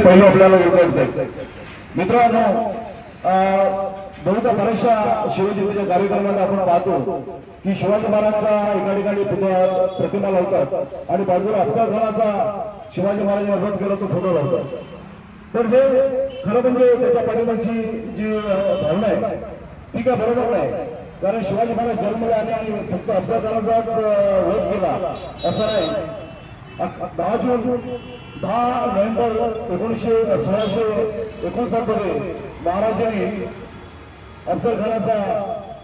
पहिलं आपल्याला ओळखत मित्रांनो बहुधा बऱ्याचशा शिवजयंतीच्या कार्यक्रमात आपण पाहतो की शिवाजी महाराजांचा एका ठिकाणी प्रतिमा लावतात आणि बाजूला अफजल खानाचा शिवाजी महाराजांनी वध केला तो फोटो लावतात. तर हे खरं म्हणजे त्याच्या पाठिंबाची जी भावना आहे ती काय बरोबर नाही. कारण शिवाजी महाराज जन्मले आणि फक्त अफजल खानाचाच अं, वध केला असं नाही. दहा जून दहा नोव्हेंबर एकोणीसशे सोळाशे एकोणसाठमध्ये महाराजांनी अफजलखानाचा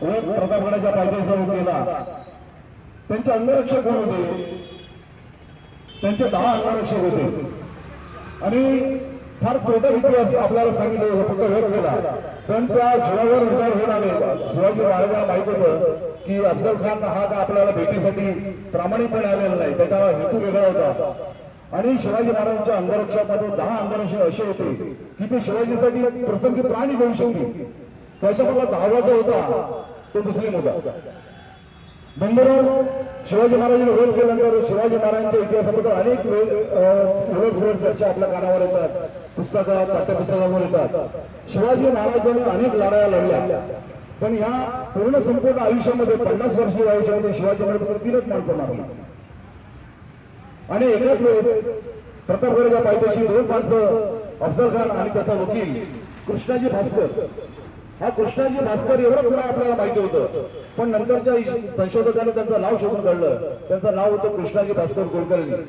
वध प्रतापगडाच्या पायथ्यासह केला त्यांचे अंगरक्षक कोण होते त्यांचे दहा अंगरक्षक होते. आणि फार छोटा इतिहास आपल्याला सांगितलं फक्त व्यक्त केला. पण त्या जीवावर उदार होऊन आले. शिवाजी महाराजांना माहीत होतं की अफजल खान हा का आपल्याला भेटीसाठी प्रामाणिकपणे आलेला नाही. त्याचा हेतू वेगळा होता. आणि शिवाजी महाराजांच्या अंगरक्षामध्ये दहा अंगरक्षक असे होते की ते शिवाजीसाठी प्रसंगी प्राणी देऊ शकते त्याच्यामधला दहावा जो होता तो मुस्लिम होता बंधुराव शिवाजी महाराजांनी विरोध केल्यानंतर शिवाजी महाराजांच्या इतिहासाबद्दल अनेक वेळ चर्चा आपल्या कानावर येतात. पुस्तकात पाठ्यपुस्तकावर येतात. शिवाजी महाराजांनी अनेक लढाया लढल्या. पण ह्या पूर्ण संपूर्ण आयुष्यामध्ये पन्नास वर्षीय आयुष्यामध्ये शिवाजी महाराज तीनच माणसं मारली. आणि एकाच वेळेस प्रतापगडच्या पायथ्याशी दोन माणसं अफजल खान आणि त्याचा वकील कृष्णाजी भास्कर. हा कृष्णाजी भास्कर एवढं तुला आपल्याला माहिती होतं. पण नंतरच्या संशोधकाने त्यांचं नाव शोधून काढलं. त्यांचं नाव होतं कृष्णाजी भास्कर कुलकर्णी.